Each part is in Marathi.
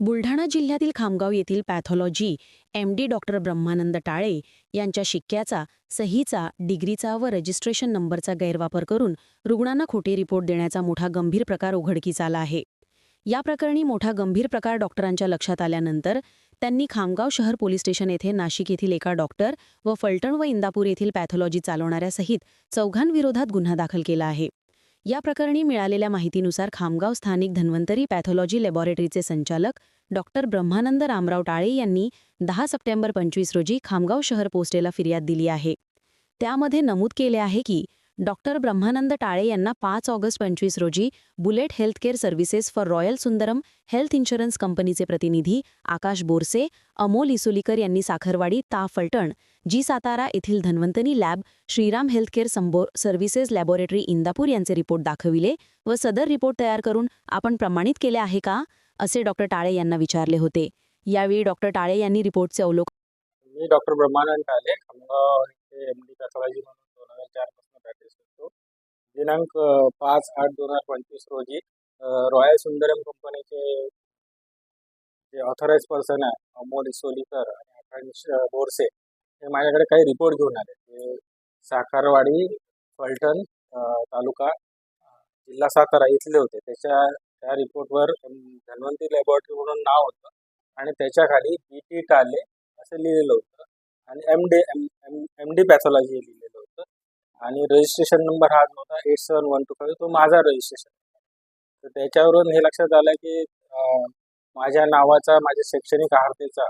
बुलढाणा जिल्ह्यातील खामगाव येथील pathology M D doctor Brahmanand Tale यांच्या शिक्क्याचा सहीचा डिग्रीचा व रजिस्ट्रेशन नंबरचा गैरवापर करून रुग्णांना खोटे रिपोर्ट देण्याचा मोठा गंभीर प्रकार उघडकीस आला आहे. या प्रकरणी मोठा गंभीर प्रकार डॉक्टरांच्या लक्षात आल्यानंतर त्यांनी खामगाव शहर पोलीस स्टेशन येथे नाशिक येथील एका डॉक्टर व फलटण व इंदापूर येथील पॅथॉलॉजी चालवणाऱ्यासहित चौघांविरोधात गुन्हा दाखल केला आहे. या प्रकरणी मिळालेल्या माहितीनुसार खामगाव स्थानिक धन्वंतरी पॅथॉलॉजी लॅबॉरेटरीचे संचालक डॉक्टर ब्रह्मानंद रामराव टाळे यांनी दहा सप्टेंबर पंचवीस रोजी खामगाव शहर पोस्टेला फिर्याद दिली आहे. त्यामध्ये नमूद केले आहे की डॉक्टर ब्रह्मानंद टाळे यांना पाच ऑगस्ट पंचवीस रोजी bullet healthcare services for royal Sundaram health insurance कंपनीचे प्रतिनिधी आकाश बोरसे अमोल इसोलीकर यांनी साखरवाडी ता फलटण जी सातारा येथील धन्वंतनी लॅब श्रीराम हेल्थकेअर संबो सर्व्हिसेस लॅबोरेटरी इंदापूर यांचे रिपोर्ट दाखविले व सदर रिपोर्ट तयार करून आपण प्रमाणित केले आहे का? असे डॉक्टर टाळे यांना विचारले होते. यावेळी डॉक्टर टाळे यांनी रिपोर्टचे अवलोकन मी doctor Brahmanand Tale M D म्हणून दोन हजार चार दिनांक पाच आठ दोन हजार पंचवीस रोजी रॉयल सुंदरम कंपनीचे जे ऑथराईज पर्सन आहे अमोल इसोलीकर आणि आकांश बोरसे हे माझ्याकडे काही रिपोर्ट घेऊन आले. ते साखरवाडी फलटण तालुका जिल्हा सातारा इथले होते. त्याच्या त्या रिपोर्टवर धन्वंती लॅबॉरेटरी म्हणून नाव होतं आणि त्याच्याखाली बी टी टाले असं लिहिलेलं होतं आणि M D M M M D pathology लिहिली आणि रजिस्ट्रेशन नंबर हा जो होता eight seven one two five तो माझा रजिस्ट्रेशन तर त्याच्यावरून हे लक्षात आलं की माझ्या नावाचा माझ्या शैक्षणिक आर्हतेचा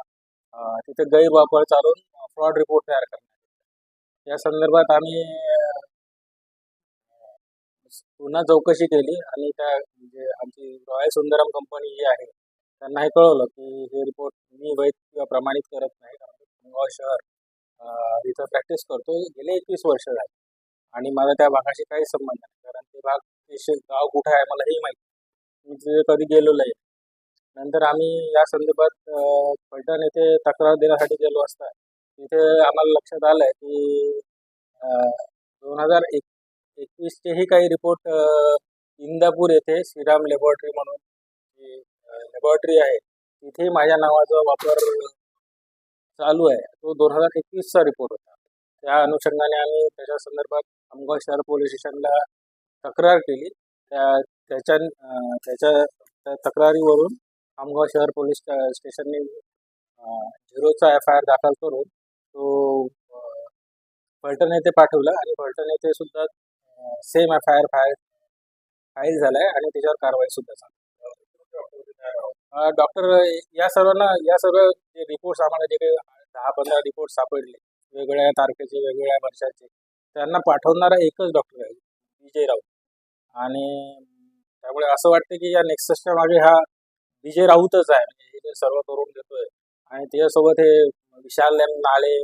तिथे गैरवापर चालून फ्रॉड रिपोर्ट तयार करण्यात या संदर्भात आम्ही पुन्हा चौकशी केली आणि त्या म्हणजे आमची रॉयल सुंदरम कंपनी जी आहे त्यांना हे कळवलं की हे रिपोर्ट मी वैध किंवा प्रमाणित करत नाही खामगाव शहर इथं प्रॅक्टिस करतो गेले एकवीस वर्ष झाले. आणि मला त्या भागाशी काही संबंध नाही. कारण ते भाग ते गाव कुठं आहे मला हे माहिती मी तिथे कधी गेलेलो नाही. नंतर आम्ही या संदर्भात पलटण फलटण येथे तक्रार देण्यासाठी गेलो असता तिथे आम्हाला लक्षात आलं आहे की दोन हजार एक एकवीसचेही काही रिपोर्ट इंदापूर येथे श्रीराम लॅबॉरेटरी म्हणून जी लॅबॉरेटरी आहे तिथे माझ्या नावाचा वापर चालू आहे. तो दोन हजार एकवीसचा रिपोर्ट होता. त्या अनुषंगाने आम्ही त्याच्या संदर्भात आमगाव शहर पोलीस स्टेशनला तक्रार केली. त्या त्याच्या त्याच्या त्या तक्रारीवरून आमगाव शहर पोलीस स्टेशनने झिरोचा एफ आय आर दाखल करून तो अं, फलटण येथे पाठवला आणि फलटण येथे सुद्धा same F I R file झाला आहे आणि त्याच्यावर कारवाई सुद्धा झाली. डॉक्टर या सर्वांना या सर्व जे रिपोर्ट्स आम्हाला जे काही दहा पंधरा रिपोर्ट सापडले वेगवेगळ्या तारखेचे वेगवेगळ्या वर्षाचे. त्यांना पाठवणारा एकच डॉक्टर आहे विजय राऊत. आणि त्यामुळे असं वाटतं की या नेक्ससच्या मागे हा विजय राऊतच आहे. म्हणजे हे सर्व करून देतोय. आणि त्याच्यासोबत हे विशाल एम नाळे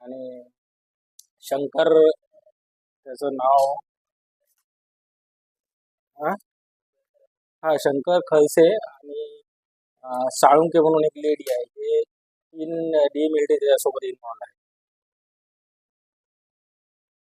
आणि शंकर त्याचं नाव हा शंकर खलसे आणि साळुंके म्हणून एक लेडी आहे. हे तीन डी एम एल डी त्याच्यासोबत इन्व्हॉल्व आहे